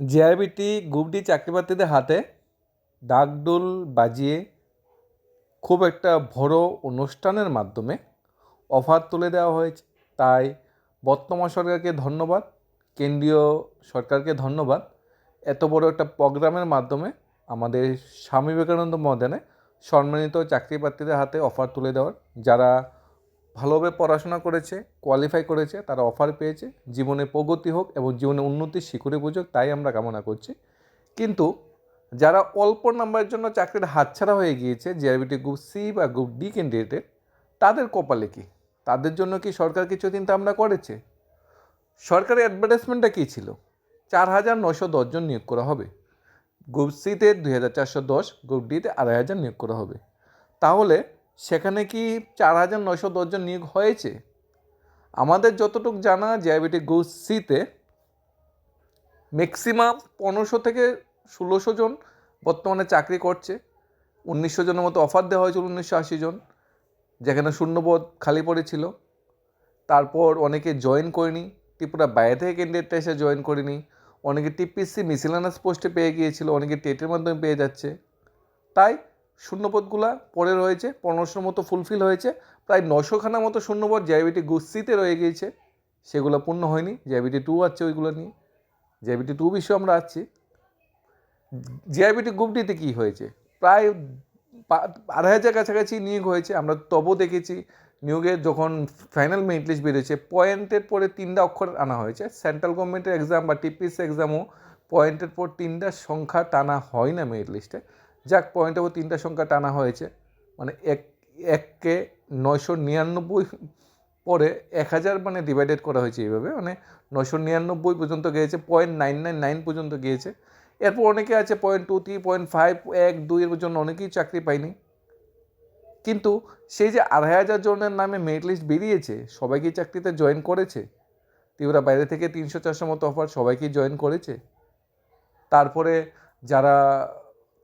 JIBT group D চাকরিপ্রার্থীদের হাতে ডাকডোল বাজিয়ে খুব একটা বড় অনুষ্ঠানের মাধ্যমে অফার তুলে দেওয়া হয়েছে। তাই বর্তমান সরকারকে ধন্যবাদ, কেন্দ্রীয় সরকারকে ধন্যবাদ। এত বড় একটা প্রোগ্রামের মাধ্যমে আমাদের স্বামী বিবেকানন্দ ময়দানে সম্মানিত চাকরি প্রার্থীদের হাতে অফার তুলে দেওয়ার, যারা ভালোভাবে পড়াশোনা করেছে কোয়ালিফাই করেছে, তারা অফার পেয়েছে, জীবনে প্রগতি হোক এবং জীবনে উন্নতির শিখরে বুঝুক, তাই আমরা কামনা করছি। কিন্তু যারা অল্প নাম্বারের জন্য চাকরির হাতছাড়া হয়ে গিয়েছে জিআরবিটি গ্রুপ সি বা গ্রুপ ডি ক্যান্ডিডেটের তাদের কপালে কি? তাদের জন্য কি সরকার কিছু চিন্তা আমরা করেছে? সরকারের অ্যাডভার্টাইজমেন্টটা কী ছিল? চার হাজার নশো দশজন নিয়োগ করা হবে। গ্রুপ সিতে দুই হাজার চারশো দশ গ্রুপ ডিতে আড়াই হাজার নিয়োগ করা হবে। তাহলে সেখানে কি চার হাজার নয়শো দশজন নিয়োগ হয়েছে? আমাদের যতটুকু জানা জিআইবিটি গ্রুপ সিতে ম্যাক্সিমাম পনেরোশো থেকে ষোলোশো জন বর্তমানে চাকরি করছে। উনিশশো জনের মতো অফার দেওয়া হয়েছিল উনিশশো আশি জন, যেখানে শূন্যপদ খালি পড়েছিল। তারপর অনেকে জয়েন করেনি, ত্রিপুরা বাইরে থেকে ক্যান্ডিডেটটা এসে জয়েন করেনি। অনেকে টিপিসি মিসিলানাস পোস্টে পেয়ে গিয়েছিল, অনেকে টেটের মাধ্যমে পেয়ে যাচ্ছে। তাই শূন্যপদগুলা পরে রয়েছে পনেরোশোর মতো ফুলফিল হয়েছে, প্রায় নশোখানা মতো শূন্যপদ জেআইবিটি গুস্তিতে রয়ে গিয়েছে, সেগুলো পূর্ণ হয়নি জেআইবিটি টু আছে ওইগুলো নিয়ে। জেআইবিটি টু বিষয়ে আমরা আছি। জিআইবিটি গ্রুপ ডিতে কী হয়েছে? প্রায় আড়াই হাজার কাছাকাছি নিয়োগ হয়েছে, আমরা তবু দেখেছি, নিয়োগের যখন ফাইনাল মেরিট লিস্ট বেরিয়েছে পয়েন্টের পরে তিনটা অক্ষর আনা হয়েছে সেন্ট্রাল গভর্নমেন্টের এক্সাম বা টিপিএস এক্সামও পয়েন্টের পর তিনটা সংখ্যা টানা হয় না মেরিট লিস্টে যাক পয়েন্টের পর তিনটা সংখ্যা টানা হয়েছে। মানে এক, এককে নয়শো নিরানব্বই পরে এক হাজার মানে ডিভাইডেড করা হয়েছে এইভাবে। মানে নয়শো নিরানব্বই পর্যন্ত গিয়েছে পয়েন্ট নাইন নাইন নাইন পর্যন্ত গিয়েছে। এরপর অনেকে আছে point two three point five এক, দুই এর জন্য অনেকেই চাকরি পায়নি। কিন্তু সেই যে আড়াই হাজার জনের নামে মেরিট লিস্ট বেরিয়েছে সবাই কি চাকরিতে জয়েন করেছে। ত্রিপুরা বাইরে থেকে তিনশো চারশো মতো অফার সবাই কি জয়েন করেছে। তারপরে যারা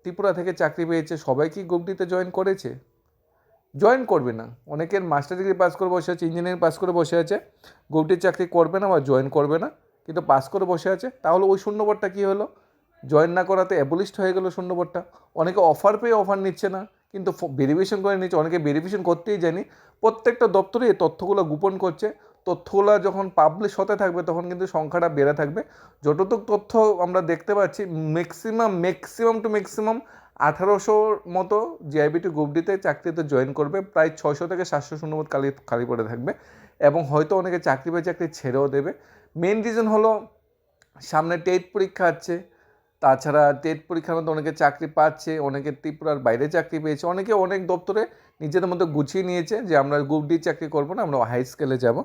ত্রিপুরা থেকে চাকরি পেয়েছে, সবাই কি গ্রুপ ডিতে জয়েন করেছে? জয়েন করবে না। অনেকের মাস্টার ডিগ্রি পাস করে বসে আছে ইঞ্জিনিয়ারিং পাস করে বসে আছে। গ্রুপ ডির চাকরি করবে না বা জয়েন করবে না, কিন্তু পাস করে বসে আছে। তাহলে ওই শূন্যপদটা কী হলো? জয়েন না করাতে অ্যাবলিস্ট হয়ে গেল শূন্যপদটা। অনেকে অফার পেয়ে অফার নিচ্ছে না, কিন্তু ভেরিফিকেশন করে নিচ্ছে। অনেকে ভেরিফিকেশন করতেই জানি প্রত্যেকটা দপ্তরে এই তথ্যগুলো গোপন করছে। তথ্যগুলো যখন পাবলিশ হতে থাকবে, তখন কিন্তু সংখ্যাটা বেড়ে থাকবে। যতটুকু তথ্য আমরা দেখতে পাচ্ছি ম্যাক্সিমাম ম্যাক্সিমাম টু ম্যাক্সিমাম আঠারোশোর মতো জিআইবিটি গ্রুপ ডিতে চাকরিতে জয়েন করবে। প্রায় ছয়শো থেকে সাতশো শূন্যপদ খালি খালি পড়ে থাকবে। এবং হয়তো অনেকে চাকরি পেয়ে চাকরি ছেড়েও দেবে। মেন রিজন হলো, সামনে টেট পরীক্ষা আছে। তাছাড়া টেট পরীক্ষার মধ্যে অনেকে চাকরি পাচ্ছে, অনেকে ত্রিপুরার বাইরে চাকরি পেয়েছে, অনেকে অনেক দপ্তরে নিজেদের মধ্যে গুছিয়ে নিয়েছে যে আমরা গ্রুপ ডি চাকরি করব না, আমরা হাই স্কেলে যাব।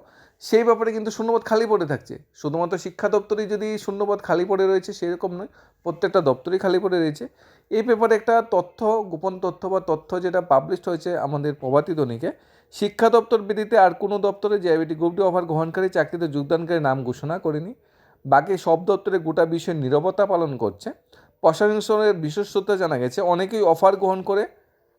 সেই ব্যাপারে কিন্তু শূন্যপদ খালি পড়ে থাকছে। শুধুমাত্র শিক্ষা দপ্তরেই যদি শূন্যপদ খালি পড়ে রয়েছে, সেরকম নয়, প্রত্যেকটা দপ্তরই খালি পড়ে রয়েছে। এই ব্যাপারে একটা তথ্য, গোপন তথ্য বা তথ্য যেটা পাবলিশড হয়েছে আমাদের প্রভাতী দৈনিকে শিক্ষা দপ্তর বিধিতে আর কোনো দপ্তরে জেআইবিটি গ্রুপ ডি অফার গ্রহণকারী চাকরিতে যোগদানকারী নাম ঘোষণা করেনি। বাকি সব দপ্তরে গোটা বিষয়ে নীরবতা পালন করছে। প্রশাসনের বিশেষ সূত্রে জানা গেছে, অনেকেই অফার গ্রহণ করে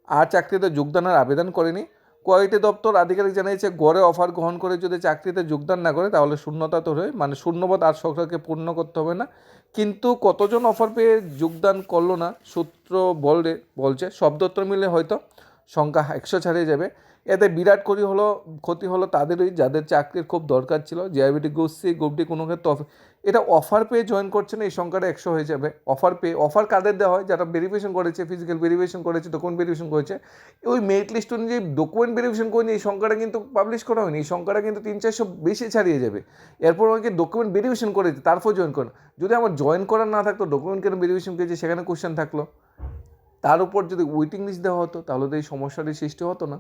আর চাকরিতে যোগদানের আবেদন করেনি। কয়েকটি দপ্তর আধিকারিক জানিয়েছে, গড়ে অফার গ্রহণ করে যদি চাকরিতে যোগদান না করে তাহলে শূন্যতা তো হয় মানে শূন্যপদ আর সরকারকে পূর্ণ করতে হবে না। কিন্তু কতজন অফার পেয়ে যোগদান করল না সূত্র বলে বলছে, সব দপ্তর মিলে হয়তো সংখ্যা একশো ছাড়িয়ে যাবে। এতে বিরাট ক্ষতি হলো ক্ষতি হলো তাদেরই, যাদের চাকরির খুব দরকার ছিল। GIBT group C group D কোনো ক্ষেত্রে এটা অফার পেয়ে জয়েন করছে না, এই সংখ্যাটা একশো হয়ে যাবে। অফার পেয়ে অফার কাদের দেওয়া হয়? যারা ভেরিফিকেশন করেছে ফিজিক্যাল ভেরিফিকেশন করেছে ডকুমেন্ট ভেরিফিকেশন করেছে, ওই মেরিট লিস্ট অনুযায়ী ডকুমেন্ট ভেরিফিকেশন করেনি এই সংখ্যাটা কিন্তু পাবলিশ করা হয়নি। এই সংখ্যাটা কিন্তু তিন চারশো বেশি ছাড়িয়ে যাবে। এরপর অনেকে ডকুমেন্ট ভেরিফিকেশন করেছে তারপর জয়েন করেন যদি আমার জয়েন করার না থাকতো ডকুমেন্ট কেন ভেরিফিকেশন করেছে? সেখানে কোশ্চেন থাকল। তার উপর যদি ওয়েটিং লিস্ট দেওয়া হতো, তাহলে তো এই সমস্যাটি সৃষ্টি হতো না।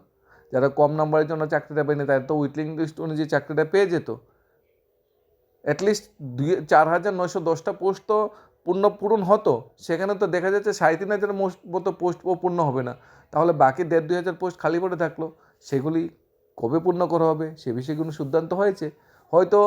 যারা কম নাম্বারের জন্য চাকরিটা পেয়নি, তাদের তো ওয়েটিং লিস্ট অনুযায়ী চাকরিটা পেয়ে যেত। অ্যাটলিস্ট দুই, চার হাজার নয়শো দশটা পোস্ট তো পূর্ণ পূরণ হতো। সেখানে তো দেখা যাচ্ছে সাড়ে তিন মোস্ট মতো পোস্ট পূর্ণ হবে না। তাহলে বাকি দেড় দুই হাজার পোস্ট খালি পড়ে থাকল। সেগুলি কবে পূর্ণ করা হবে? সে বিষয়ে কোনো সিদ্ধান্ত হয়েছে? হয়তো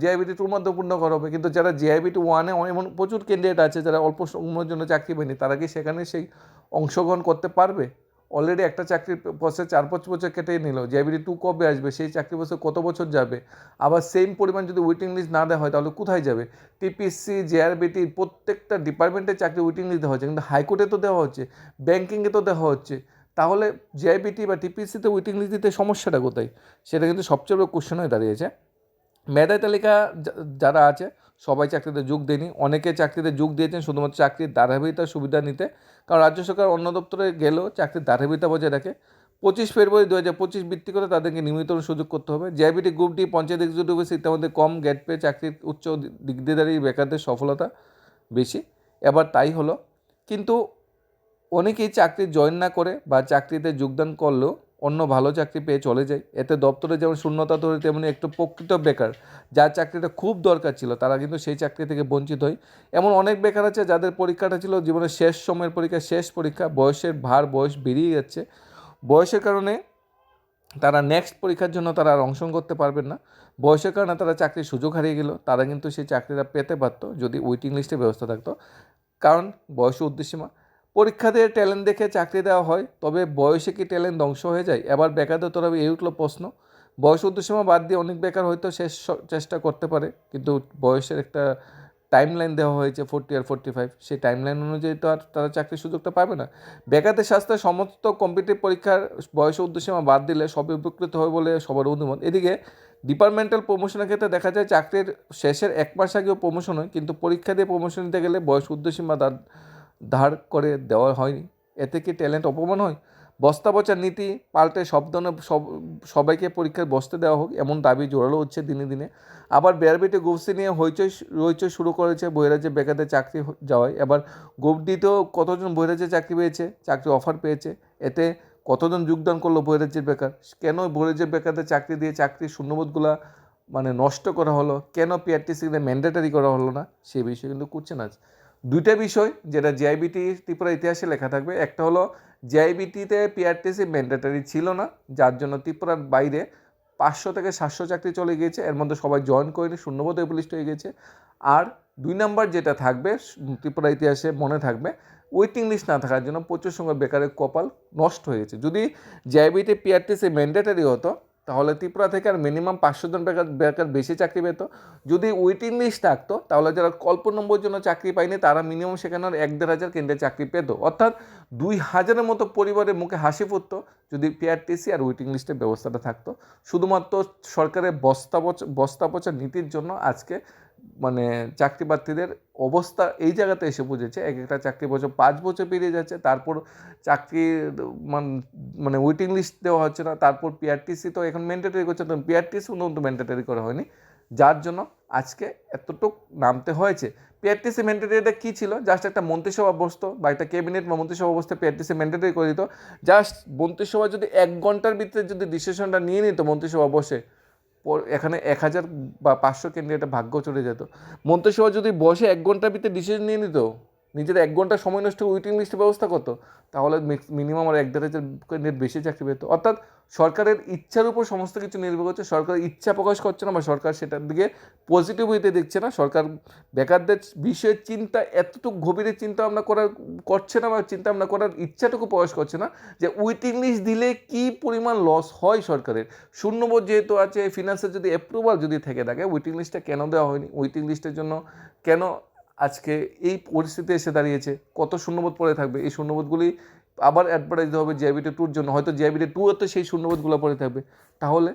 জিআইবিটি টুর মধ্যে পূর্ণ করা হবে, কিন্তু যারা জিআইবিটি ওয়ানে এমন প্রচুর ক্যান্ডিডেট আছে যারা অল্প সময়ের জন্য চাকরি পায়নি, তারা কি সেখানে সেই অংশগ্রহণ করতে পারবে? অলরেডি একটা চাকরির বছর চার পাঁচ বছর কেটে নিল জেবিডি টু কবে আসবে, সেই চাকরি বছর কত বছর যাবে? আবার সেম পরিমাণ যদি ওয়েটিং লিস্ট না দেওয়া হয়, তাহলে কোথায় যাবে? টিপিসি জেআরবিটি প্রত্যেকটা ডিপার্টমেন্টে চাকরি ওয়েটিং লিস্ট দেওয়া হচ্ছে, কিন্তু হাইকোর্টে তো দেওয়া হচ্ছে ব্যাঙ্কিংয়ে তো দেওয়া হচ্ছে। তাহলে জেআইবিটি বা টিপিসিতে ওয়েটিং লিস্ট দিতে সমস্যাটা কোথায়? সেটা কিন্তু সবচেয়ে বড় কোশ্চেন হয়ে দাঁড়িয়েছে। মেধায় তালিকা যারা আছে, সবাই চাকরিতে যোগ দেয়নি। অনেকে চাকরিতে যোগ দিয়েছেন, শুধুমাত্র চাকরির ধারাবাহিকতার সুবিধা নিতে। কারণ রাজ্য সরকার অন্য দপ্তরে গেলেও চাকরির ধারাবাহিকতা বজায় রাখে। পঁচিশ ফেব্রুয়ারি দু হাজার পঁচিশ ভিত্তি করে তাদেরকে নিয়মিত সুযোগ করতে হবে। JIBT group D panchayat executive office ইত্যাদি গেট গেট পেয়ে চাকরির উচ্চ ডিগ্রিধারী বেকারদের সফলতা বেশি। এবার তাই হলো। কিন্তু অনেকেই চাকরি জয়েন না করে বা চাকরিতে যোগদান করলেও অন্য ভালো চাকরি পেয়ে চলে যায়। এতে দপ্তরে যেমন শূন্যতা তৈরি, তেমনি একটু প্রকৃত বেকার। যার চাকরিটা খুব দরকার ছিল, তারা কিন্তু সেই চাকরি থেকে বঞ্চিত হয়, এমন অনেক বেকার আছে যাদের পরীক্ষাটা ছিল জীবনের শেষ সময়ের পরীক্ষা, শেষ পরীক্ষা, বয়সের ভার, বয়স বেরিয়ে যাচ্ছে। বয়সের কারণে তারা নেক্সট পরীক্ষার জন্য তারা আর অংশগ্রহণ করতে পারবেন না। বয়সের কারণে তারা চাকরির সুযোগ হারিয়ে গেল, তারা কিন্তু সেই চাকরিটা পেতে পারতো যদি ওয়েটিং লিস্টের ব্যবস্থা থাকতো। কারণ বয়স উদ্দেশ্যমা পরীক্ষা দিয়ে ট্যালেন্ট দেখে চাকরি দেওয়া হয়, তবে বয়সে কি ট্যালেন্ট ধ্বংস হয়ে যায়? এবার বেকারদের তরফে এই উঠল প্রশ্ন। বয়স উদ্দেশ্যমা বাদ দিয়ে অনেক বেকার হয়তো শেষ চেষ্টা করতে পারে, কিন্তু বয়সের একটা টাইম লাইন দেওয়া হয়েছে ফোর্টি আর ফোর্টি ফাইভ সেই টাইম লাইন অনুযায়ী তো আর তারা চাকরির সুযোগটা পাবে না। বেকারদের স্বাস্থ্যে সমস্ত কম্পিটিভ পরীক্ষার বয়স উদ্দেশ্যমা বাদ দিলে সবই উপকৃত হয় বলে সবার অভিমত এদিকে ডিপার্টমেন্টাল প্রমোশনের ক্ষেত্রে দেখা যায়, চাকরির শেষের এক মাস আগেও প্রমোশন হয়, কিন্তু পরীক্ষা দিয়ে প্রমোশন নিতে গেলে বয়স উদ্দেশ্যমা দাঁড় ধার করে দেওয়া হয়নি। এতে কি ট্যালেন্ট অপমান হয়? বস্তা পচার নীতি পাল্টে সব ধরনের সব, সবাইকে পরীক্ষায় বসতে দেওয়া হোক, এমন দাবি জোরালো হচ্ছে দিনে দিনে। আবার বেয়ারবিটি গোপসি নিয়ে হইচই হইচই শুরু করেছে বহিরাজ্যে বেকারদের চাকরি যাওয়ায়। এবার গোপডিতেও কতজন বহিরাজ্যে চাকরি পেয়েছে, চাকরি অফার পেয়েছে? এতে কতজন যোগদান করল বহিরাজ্যের বেকার? কেন বহিরাজ্যের বেকারদের চাকরি দিয়ে চাকরির শূন্যবোধগুলা মানে নষ্ট করা হলো? কেন পিআরটিসিতে ম্যান্ডেটারি করা হলো না? সে বিষয়ে কিন্তু কোশ্চেন আছে দুইটা বিষয় যেটা জিআইবিটি ত্রিপুরা ইতিহাসে লেখা থাকবে। একটা হলো জিআইবিটিতে পিআরটিসি ম্যান্ডেটারি ছিল না, যার জন্য ত্রিপুরার বাইরে পাঁচশো থেকে সাতশো চাকরি চলে গিয়েছে। এর মধ্যে সবাই জয়েন করেনি শূন্যবোধ এবলিস্ট হয়ে গেছে আর দুই নাম্বার যেটা থাকবে, ত্রিপুরা ইতিহাসে মনে থাকবে ওয়েটিং লিস্ট না থাকার জন্য প্রচুর সংখ্যক বেকারের কপাল নষ্ট হয়ে গেছে। যদি জিআইবিটি পিআরটিসি ম্যান্ডেটারি হতো তাহলে ত্রিপুরা থেকে আর মিনিমাম পাঁচশো জন বেকার বেকার বেশি চাকরি পেতো। যদি ওয়েটিং লিস্ট থাকতো, তাহলে যারা কল্প নম্বর জন্য চাকরি পায়নি, তারা মিনিমাম সেখানে এক দেড় হাজার কেন্দ্রে চাকরি পেত। অর্থাৎ দুই হাজারের মতো পরিবারের মুখে হাসি ফুটতো, যদি পিআরটিসি আর ওয়েটিং লিস্টের ব্যবস্থাটা থাকতো। শুধুমাত্র সরকারের বস্তা পচা বস্তা পচা নীতির জন্য আজকে মানে চাকরি প্রার্থীদের অবস্থা এই জায়গাতে এসে বুঝেছে। এক একটা চাকরি বছর পাঁচ বছর পেরিয়ে যাচ্ছে, তারপর চাকরির মান- ওয়েটিং লিস্ট দেওয়া হচ্ছে না, তারপর পিআরটিসি তো এখন ম্যান্ডেটারি করছে, তো পিআরটিসি কিন্তু ম্যান্ডেটারি করা হয়নি। যার জন্য আজকে এতটুক নামতে হয়েছে। পিআরটিসি ম্যান্ডেটারিটা কী ছিল? জাস্ট একটা মন্ত্রিসভা বসতো বা একটা ক্যাবিনেট বা মন্ত্রিসভা বসতে পিআরটিসি ম্যান্ডেটারি করে দিত। জাস্ট মন্ত্রিসভা যদি এক ঘণ্টার ভিতরে যদি ডিসিশনটা নিয়ে নিত মন্ত্রিসভা বসে এখানে এক হাজার বা পাঁচশো ক্যান্ডিডেট ভাগ্য চলে যেত। মন্ত্রিসভা যদি বসে এক ঘণ্টার ভিতরে ডিসিশন নিয়ে নিত নিজের এক ঘণ্টা সময় নষ্ট ওয়েটিং লিস্টের ব্যবস্থা করতো, তাহলে মিনিমাম আর এক দেড় বেশি চাকরি পেতো। অর্থাৎ সরকারের ইচ্ছার উপর সমস্ত কিছু নির্ভর করছে, সরকার ইচ্ছা প্রকাশ করছে না বা সরকার সেটার দিকে পজিটিভ হইতে দেখছে না, সরকার বেকারদের বিষয়ে চিন্তা, এতটুকু গভীরে চিন্তা ভাবনা করার, করছে না বা চিন্তা ভাবনা করার ইচ্ছাটুকু প্রকাশ করছে না যে ওয়েটিং লিস্ট দিলে কি পরিমাণ লস হয় সরকারের। শূন্যবোধ যেহেতু আছে ফিনান্সের যদি অ্যাপ্রুভাল যদি থেকে থাকে ওয়েটিং লিস্টটা কেন দেওয়া হয়নি? ওয়েটিং লিস্টের জন্য কেন আজকে এই পরিস্থিতি এসে দাঁড়িয়েছে। কত শূন্যবোধ পড়ে থাকবে? এই শূন্যবোধগুলি আবার অ্যাডভার্টাইজ হবে জিআইবিটি টুর জন্য। হয়তো জিআইবিটি টুতে সেই শূন্যবোধগুলো পড়ে থাকবে। তাহলে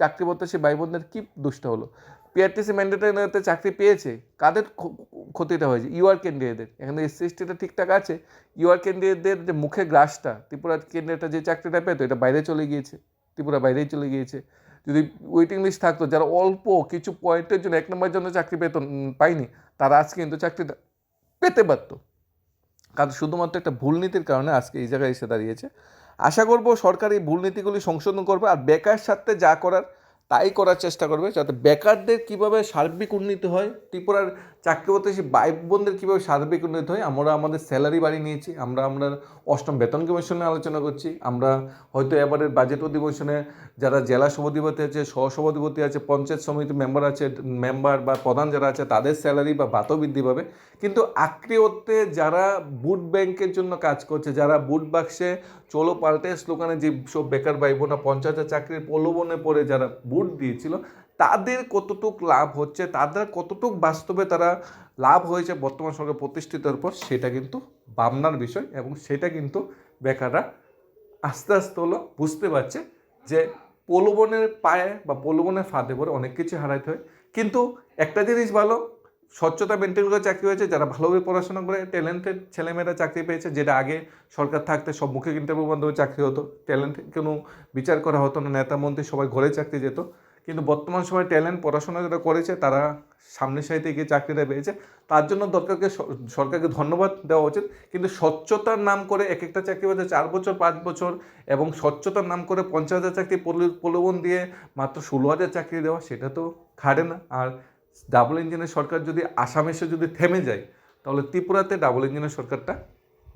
চাকরি পত্র ভাই বোনদের কী দুষ্ট হলো? পিআরটিসি ম্যান্ডেটারিতে চাকরি পেয়েছে। কাদের ক্ষতিটা হয়েছে? ইউআর ক্যান্ডিডেটদের এখানে এসসি এসটিটা ঠিকঠাক আছে। ইউআর ক্যান্ডিডেটদের যে মুখে গ্রাসটা, ত্রিপুরা ক্যান্ডিডেটটা যে চাকরিটা পেতো, এটা বাইরে চলে গিয়েছে। ত্রিপুরা বাইরেই চলে গিয়েছে। যদি ওয়েটিং লিস্ট থাকতো, যারা অল্প কিছু পয়েন্টের জন্য এক নম্বরের জন্য চাকরি পেত পায়নি, তারা আজকে কিন্তু চাকরিটা পেতে পারতো। কারণ শুধুমাত্র একটা ভুল নীতির কারণে আজকে এই জায়গায় এসে দাঁড়িয়েছে। আশা করব সরকার এই ভুল নীতিগুলি সংশোধন করবে আর বেকার স্বার্থে যা করার, তাই করার চেষ্টা করবে, যাতে বেকারদের কীভাবে সার্বিক উন্নতি হয়, ত্রিপুরার চাকরি প্রত্যাশী ভাই বোনদের কীভাবে সার্বিক উন্নতি হয়, আমরা আমাদের স্যালারি বাড়িয়ে নিয়েছি, আমরা আমরা অষ্টম বেতন কমিশনে আলোচনা করছি, আমরা হয়তো এবারের বাজেট অধিবেশনে যারা জেলা সভাধিপতি আছে, সহসভাধিপতি আছে, পঞ্চায়েত সমিতি মেম্বার আছে মেম্বার বা প্রধান যারা আছে, তাদের স্যালারি বা ভাতও বৃদ্ধি পাবে। কিন্তু আক্রি যারা বুট ব্যাংকের জন্য কাজ করছে, যারা বুট বাক্সে চলো পাল্টে স্লোগানে যে সব বেকার ভাই বোনা পঞ্চায়েতের চাকরির প্রলোভনে পড়ে যারা বুট দিয়েছিল তাদের কতটুক লাভ হচ্ছে, তাদের কতটুক বাস্তবে তারা লাভ হয়েছে বর্তমান সরকার প্রতিষ্ঠিতের পর, সেটা কিন্তু ভাবনার বিষয় এবং সেটা কিন্তু বেকাররা আস্তে আস্তে হলো বুঝতে পারছে যে প্রলোভনের পায়ে বা প্রলোভনের ফাঁদে পড়ে অনেক কিছু হারাইতে হয়। কিন্তু একটা জিনিস ভালো, স্বচ্ছতা মেনটেন করে চাকরি হয়েছে, যারা ভালোভাবে পড়াশোনা করে ট্যালেন্টেড ছেলেমেয়েরা চাকরি পেয়েছে, যেটা আগে সরকার থাকতে সব মুখে ইন্টারভিউ মাধ্যমে চাকরি হতো ট্যালেন্ট কোনো বিচার করা হতো না, নেতা মন্ত্রী সবাই ঘরে চাকরি যেত কিন্তু বর্তমান সময়ে ট্যালেন্ট পড়াশোনা যেটা করেছে, তারা সামনের সাইতে গিয়ে চাকরিটা পেয়েছে। তার জন্য দরকারকে সরকারকে ধন্যবাদ দেওয়া উচিত। কিন্তু স্বচ্ছতার নাম করে এক একটা চাকরি পেয়েছে চার বছর, পাঁচ বছর এবং স্বচ্ছতার নাম করে পঞ্চাশ হাজার চাকরি প্রলো- প্রলোভন দিয়ে মাত্র ষোলো হাজার চাকরি দেওয়া, সেটা তো খাটে না। আর ডাবল ইঞ্জিনের সরকার যদি আসামে এসে যদি থেমে যায়, তাহলে ত্রিপুরাতে ডাবল ইঞ্জিনের সরকারটা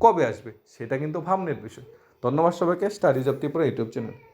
কবে আসবে, সেটা কিন্তু ভাবনের বিষয়। ধন্যবাদ সবাইকে। Studies of Tripura YouTube channel.